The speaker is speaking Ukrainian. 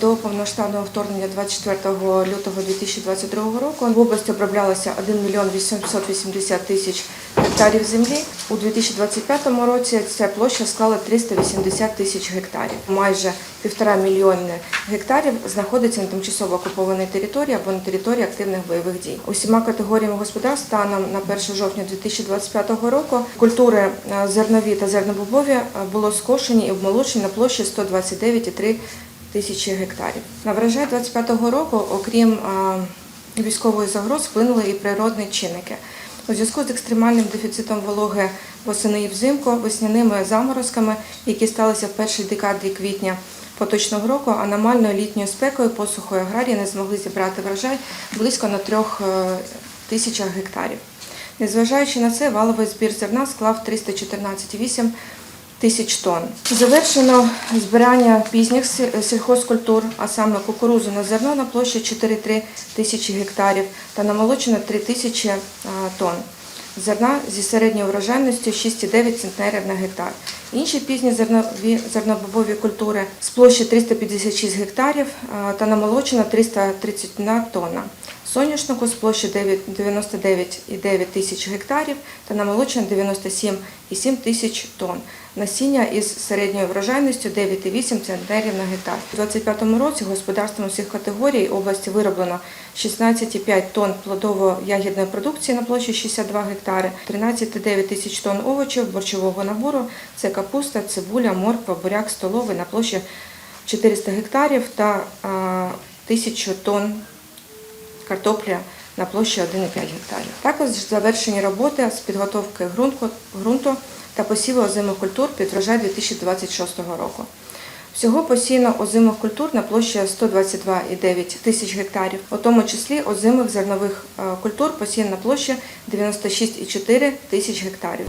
до повноштабного вторгнення 24 лютого 2022 року в області оброблялося 1 мільйон 880 тисяч гектарів землі. У 2025 році ця площа склала 380 тисяч гектарів. Майже півтора мільйони гектарів знаходиться на тимчасово окупованій території або на території активних бойових дій. Усіма категоріями господарств станом на 1 жовтня 2025 року культури е, зернові та зернобобові е, було скошені і обмолочені на площі 129,3 тисячі гектарів. На врожай 25 року, окрім е, військової загроз, вплинули і природні чинники. У зв'язку з екстремальним дефіцитом вологи восени і взимку, весняними заморозками, які сталися в першій декаді квітня поточного року, аномальною літньою спекою, посухою аграрії не змогли зібрати врожай близько на трьох е, тисячах гектарів. Незважаючи на це, валовий збір зерна склав 314,8 тисяч тонн. Завершено збирання пізніх сільхозкультур, а саме кукурузу на зерно на площі 4,3 тисячі гектарів та намолочено 3 тисячі е, тонн. Зерна зі середньою врожайністю 6,9 центнерів на гектар. Інші пізні зернові зернобобові культури з площі 356 гектарів е, та намолочено 331 тонна. Соняшнику з площі 9 99,9 тисяч гектарів та намолочено 97,7 тисяч тонн. Насіння із середньою врожайністю 9,8 центнерів на гектар. У 2025 році господарством усіх категорій області вироблено 16,5 тонн плодово-ягідної продукції на площі 62 гектари, 13,9 тисяч тонн овочів, борщового набору, це капуста, цибуля, морква, буряк, столовий на площі 400 гектарів та а, 1000 тонн картопля на площі 1,5 гектарів. Також завершені роботи з підготовки ґрунту та посіву озимих культур під врожай 2026 року. Всього посіяно озимих культур на площі 122,9 тисяч гектарів, у тому числі озимих зернових е, культур посіяно на площі 96,4 тисяч гектарів.